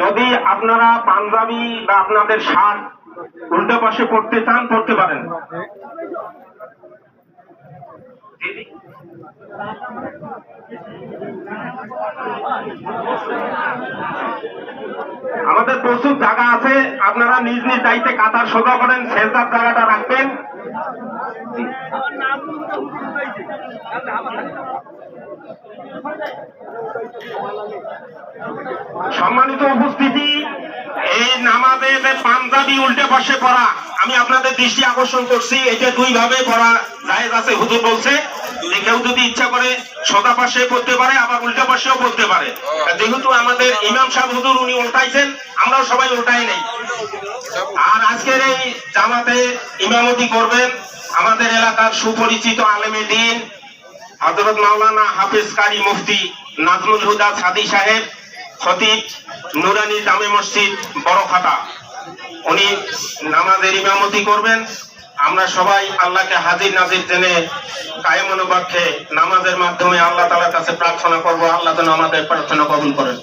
যদি আপনারা পাঞ্জাবি বা আপনাদের শার্ট উল্টো পাশে পড়তে চান পড়তে পারেন। আমাদের প্রচুর জায়গা আছে। আপনারা নিজ নিজ দায়িত্বে কাতার সোজা করেন সেজার জায়গাটা রাখবেন। সম্মানিত উপস্থিতি, এই নামাজে যে পাঞ্জাবি উল্টে পাশে পড়া, আমি আপনাদের দৃষ্টি আকর্ষণ করছি এটা দুই ভাবে পড়া জায়েজ আছে, হুজুর বলছে। যে কেউ যদি ইচ্ছা করে সোজা পাশে পড়তে পারে আবার উল্টা পাশেও পড়তে পারে। যেহেতু আমাদের ইমাম সাহেব হুজুর উনি উল্টাইছেন আমরাও সবাই উল্টাই নেই। আর আজকের এই জামাতে ইমামতি করবেন আমাদের এলাকার সুপরিচিত আলেমে দিন হজরত মাওলানা হাফিজ কারি মুফতি নাজমুল হুদা সাদি সাহেব খতিব নুরানি জামে মসজিদ বড় খাতা উনি নামাজের ইমামতি করবেন। আমরা সবাই আল্লাহকে হাজির নাজির জেনে কায়মনোবাক্ষে নামাজের মাধ্যমে আল্লাহ তালার কাছে প্রার্থনা করব, আল্লাহ যেন আমাদের প্রার্থনা কবুল করেন।